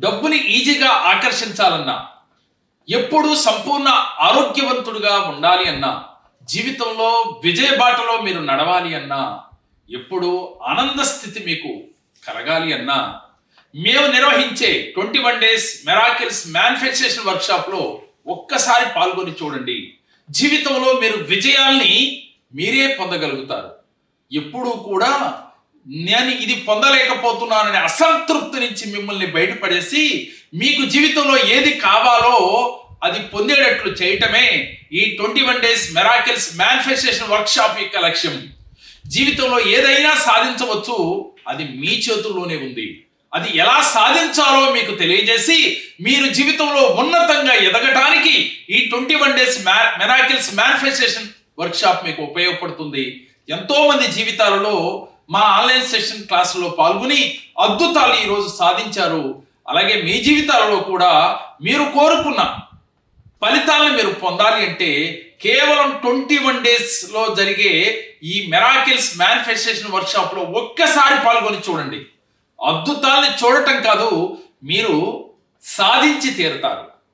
డబ్బుని ఈజీగా ఆకర్షించాలన్నా ఎప్పుడూ సంపూర్ణ ఆరోగ్యవంతుడుగా ఉండాలి అన్నా జీవితంలో విజయ బాటలో మీరు నడవాలి అన్నా ఎప్పుడూ ఆనంద స్థితి మీకు కలగాలి అన్నా మేము నిర్వహించే twenty one days miracles manufacturation వర్క్షాప్లో ఒక్కసారి పాల్గొని చూడండి. జీవితంలో మీరు విజయాల్ని మీరే పొందగలుగుతారు. ఎప్పుడూ కూడా నేను ఇది పొందలేకపోతున్నాననే అసంతృప్తి నుంచి మిమ్మల్ని బయటపడేసి మీకు జీవితంలో ఏది కావాలో అది పొందేటట్లు చేయటమే ఈ twenty one days miracles manifestation workshop యొక్క లక్ష్యం. జీవితంలో ఏదైనా సాధించవచ్చు అది మీ చేతుల్లోనే ఉంది. అది ఎలా సాధించాలో మీకు తెలియజేసి మీరు జీవితంలో ఉన్నతంగా ఎదగటానికి ఈ ట్వంటీ వన్ డేస్ మ్యా మెరాకిల్స్ మ్యానిఫెస్టేషన్ వర్క్షాప్ మీకు ఉపయోగపడుతుంది. ఎంతోమంది జీవితాలలో మా ఆన్లైన్ సెషన్ క్లాసులో పాల్గొని అద్భుతాలు ఈరోజు సాధించారు. అలాగే మీ జీవితాలలో కూడా మీరు కోరుకున్న ఫలితాలను మీరు పొందాలి అంటే కేవలం ట్వంటీ వన్ డేస్లో జరిగే ఈ మెరాకిల్స్ మ్యానిఫెస్టేషన్ వర్క్షాప్లో ఒక్కసారి పాల్గొని చూడండి. అద్భుతాల్ని చూడటం కాదు మీరు సాధించి తీరుతారు.